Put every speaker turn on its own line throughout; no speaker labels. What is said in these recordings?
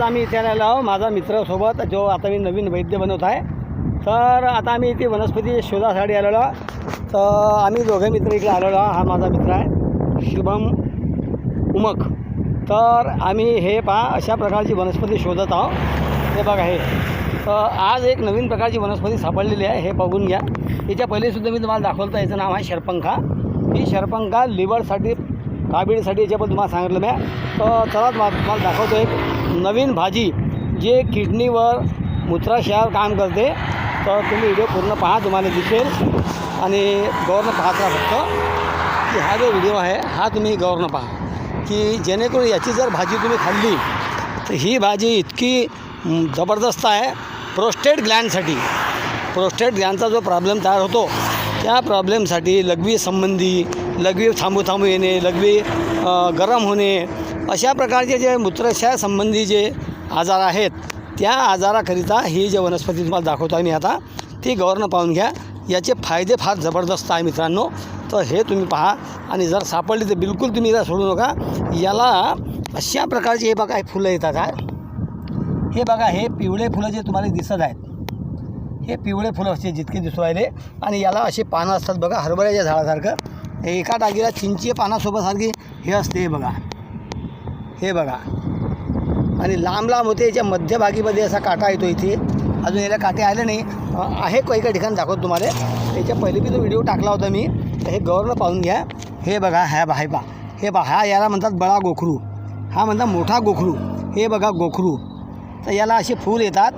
आज आम्ही इथे आलेलो आहो माझा मित्रासोबत जो आता मी नवीन वैद्य बनवत आहे. तर आता आम्ही इथे वनस्पती शोधासाठी आलेलो तर आम्ही दोघे मित्र इकडे आलेलो हा माझा मित्र आहे शुभम उमक. तर आम्ही हे पहा अशा प्रकारची वनस्पती शोधत आहोत. हे बघा हे. तर आज एक नवीन प्रकारची वनस्पती सापडलेली आहे हे बघून घ्या. याच्या पहिलेसुद्धा मी तुम्हाला दाखवलं तर याचं नाव आहे शरपंखा. ही शरपंखा लिव्हरसाठी काबीडसाठी याच्याबद्दल तुम्हाला सांगितलं मी. चला तुम्हाला दाखवतो एक नवीन भाजी जे किडनीवर मूत्राशयावर काम करते. तर तुम्ही व्हिडिओ पूर्ण पहा तुम्हाला दिसेल. आणि गौरनं पाहत राहा फक्त. की हा जो व्हिडिओ आहे हा तुम्ही गौरनं पहा. की जेणेकरून याची जर भाजी तुम्ही खाल्ली तर ही भाजी इतकी जबरदस्त आहे. प्रोस्टेट ग्लँडसाठी प्रोस्टेट ग्लँडचा जो प्रॉब्लेम तयार होतो त्या प्रॉब्लेमसाठी लघवी संबंधी लघवी थांबू थांबू येणे लघवी गरम होणे अशा प्रकारचे जे मूत्रशय संबंधी जे आजार आहेत त्या आजाराकरिता ही जे वनस्पती तुम्हाला दाखवतो आहे मी आता ती गौरनं पाहून घ्या. याचे फायदे फार जबरदस्त आहे मित्रांनो. तर हे तुम्ही पहा आणि जर सापडली तर बिलकुल तुम्ही याला सोडू नका. याला अशा प्रकारचे हे बघा हे फुलं येतात आहे हे बघा हे पिवळे फुलं जे तुम्हाला दिसत आहेत हे पिवळे फुलं असते जितके दिसू राहिले. आणि याला असे पानं असतात बघा हरभऱ्याच्या झाडासारखं. एका डागीला चिंची पानासोबत सारखी हे असते हे बघा. हे बघा. आणि लांब लांब होते याच्या मध्यभागीमध्ये असा काटा येतो इथे. अजून याला काटे आले नाही. आहे काही काही ठिकाणी दाखवतो तुम्हाला. याच्या पहिले बी तो व्हिडिओ टाकला होता मी. तर हे गौरनं पाहून घ्या. हे बघा ह्या बा हे बा हे बा हा याला म्हणतात बळा गोखरू. हा म्हणतात मोठा गोखरू. हे बघा गोखरू. तर याला असे फूल येतात.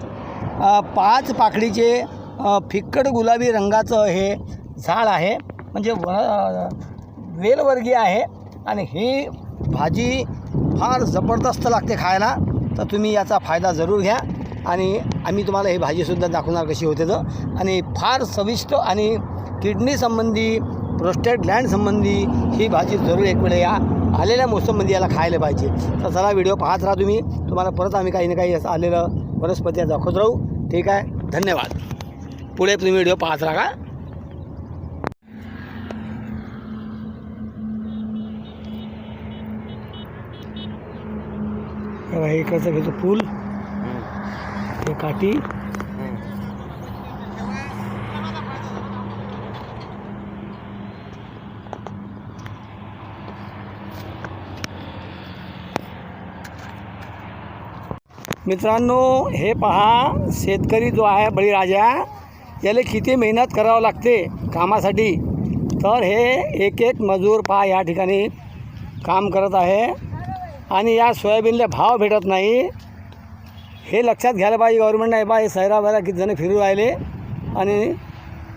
पाच पाकळीचे फिक्कट गुलाबी रंगाचं हे झाड आहे. म्हणजे वन वेलवर्गीय आहे. आणि ही भाजी फार जबरदस्त लागते खायला. तर तुम्ही याचा फायदा जरूर घ्या. आणि आम्ही तुम्हाला ही भाजीसुद्धा दाखवणार कशी होते तर. आणि फार चविष्ट आणि किडनी संबंधी प्रोस्टेट ग्लँड संबंधी ही भाजी जरूर एक वेळ या आलेल्या मोसममध्ये याला खायला पाहिजे. तर चला व्हिडिओ पाहत राहा तुम्ही. तुम्हाला परत आम्ही काही ना काही असं आलेलं वनस्पती दाखवत राहू. ठीक आहे? धन्यवाद. पुढे तुम्ही व्हिडिओ पाहत राहा. हे इकडचं घेतो फूल हे काठी. मित्रांनो हे पहा शेतकरी जो आहे बळीराजा याला किती मेहनत करावं लागते कामासाठी. तर हे एक एक मजूर पहा या ठिकाणी काम करत आहे. आणि या सोयाबीनला भाव भेटत नाही. हे लक्षात घ्यायला पाहिजे गव्हर्नमेंट नाही बा हे सैराबाला किती जण फिरू राहिले. आणि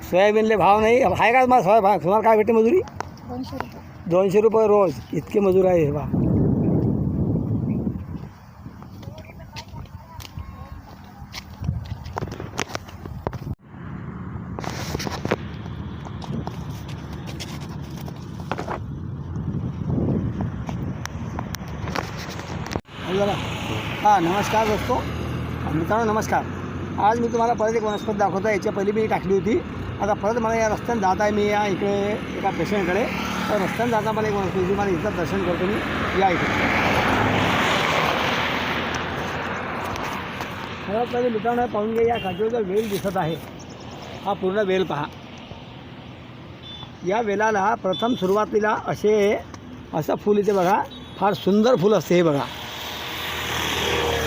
सोयाबीनले भाव नाही. आहे का मला सोया भाव तुम्हाला काय भेटते मजुरी?
दोनशे रुपये.
दोनशे रुपये रोज. इतके मजूर आहे हे बा आपल्याला हां नमस्कार दोस्तो. मित्रांनो नमस्कार. आज मी तुम्हाला परत एक वनस्पती दाखवतो याच्या पहिली मी टाकली होती. आता परत मला या रस्त्याने जात आहे मी या इकडे एका पेशंटकडे. तर रस्त्याने जाता मला एक वनस्पती मला इथं दर्शन करतो मी. या इकडे सर्वात पहिले मित्रांनो पाहून घ्या या काठीवरचा वेल दिसत आहे. हा पूर्ण वेल पहा. या वेलाला प्रथम सुरुवातीला असे असं फूल इथे बघा. फार सुंदर फूल असते हे बघा.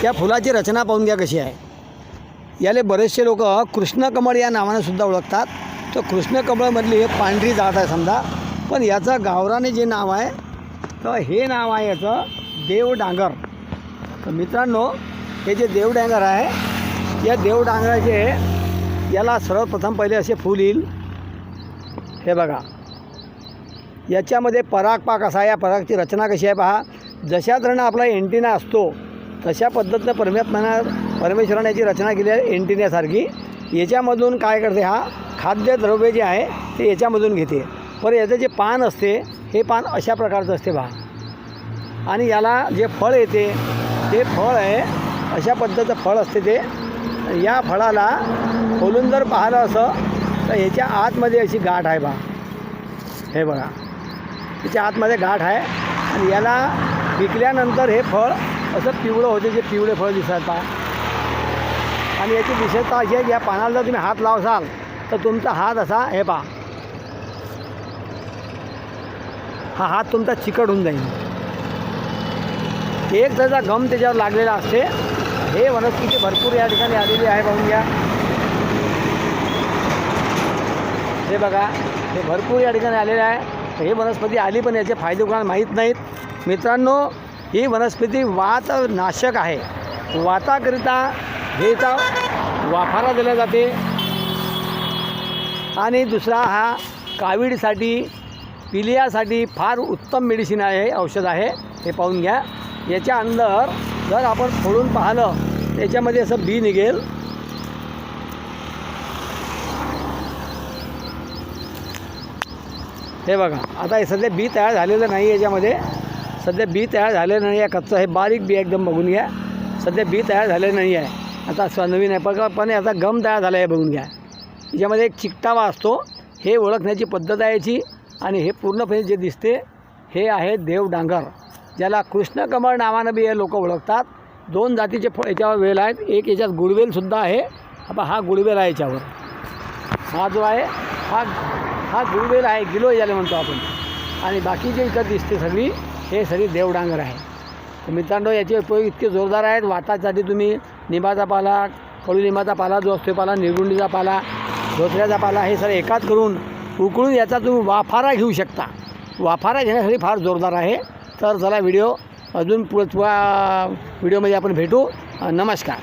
या फुलाची रचना पाहून घ्या कशी आहे. याले बरेचसे लोक कृष्णकमळ या नावाने सुद्धा ओळखतात. तर कृष्णकमळमधली एक पांढरी जात आहे समजा. पण याचं गावराने जे नाव आहे तर हे नाव आहे याचं देवडांगर. तर मित्रांनो हे जे देवडांगर आहे या देवडांगराचे याला सर्वप्रथम पहिले असे फूल येईल. हे बघा. याच्यामध्ये पराग पाक असा या परागची रचना कशी आहे पहा. जशा तऱ्हेनं आपला एंटिना असतो तशा पद्धतीनं परमात्म्यानं परमेश्वराने याची रचना केली आहे एंटिन्यासारखी याच्यामधून काय करते हा खाद्यद्रव्य जे आहे ते याच्यामधून घेते. पर याचं जे पान असते हे पान अशा प्रकारचं असते पहा आणि याला जे फळ येते ते फळ आहे अशा पद्धतीचं फळ असते ते. या फळाला खोलून जर पाहिलं असं तर ह्याच्या आतमध्ये अशी गाठ आहे बा. हे बघा. त्याच्या आतमध्ये गाठ आहे. आणि याला विकल्यानंतर हे फळ असं पिवळं होते जे पिवळे फळं दिसतात आणि याची विशेषता अशी आहे की या पानाला जर तुम्ही हात लावसाल तर तुमचा हात असा हे पहा. हा हात तुमचा चिकट होऊन जाईल. एक त्याचा गम त्याच्यावर लागलेला असते हे वनस्पती भरपूर या ठिकाणी आलेली आहे पाहून घ्या. हे बघा हे भरपूर या ठिकाणी आलेले आहे. हे वनस्पती आली पण याचे फायदे कोणाला माहीत नाहीत. मित्रांनो ही वनस्पती वातनाशक आहे. वाताकरिता हेचा वाफारा दिला जाते. आणि दुसरा हा कावीडसाठी पिलियासाठी फार उत्तम मेडिसिन आहे औषध आहे. हे पाहून घ्या. याच्या अंदर जर आपण फोडून पाहिलं त्याच्यामध्ये असं बी निघेल. हे बघा आता हे सध्या बी तयार झालेलं नाही याच्यामध्ये. सध्या बी तयार झालेलं नाही आहे. कच्चं हे बारीक बी एकदम बघून घ्या. सध्या बी तयार झालेलं नाही आहे. आता असं नवीन आहे. पण पण याचा गम तयार झाला आहे बघून घ्या. याच्यामध्ये एक चिकटावा असतो. हे ओळखण्याची पद्धत आहे याची. आणि हे पूर्णपणे जे दिसते हे आहे देव डांगर. ज्याला कृष्णकमळ नावानं बी हे लोक ओळखतात. दोन जातीचे फळ याच्यावर वेल आहेत. एक याच्यात गुडवेलसुद्धा आहे. आता हा गुडवेल आहे याच्यावर. हा जो आहे हा हा गुळवेल आहे. गिलो याला म्हणतो आपण. आणि बाकी जे इथं दिसते सगळी हे सगळी देवडांगर आहे. तर मित्रांनो याचे उपयोग इतके जोरदार आहेत. वातासाठी तुम्ही निंबाचा पाला कडुलिंबाचा पाला जो असतो पाला निरगुंडीचा पाला धोत्र्याचा पाला हे सगळं एकाच करून उकळून याचा तुम्ही वाफारा घेऊ शकता. वाफारा घेण्यासाठी फार जोरदार आहे. तर चला व्हिडिओ अजून पुढे व्हिडिओमध्ये आपण भेटू. नमस्कार.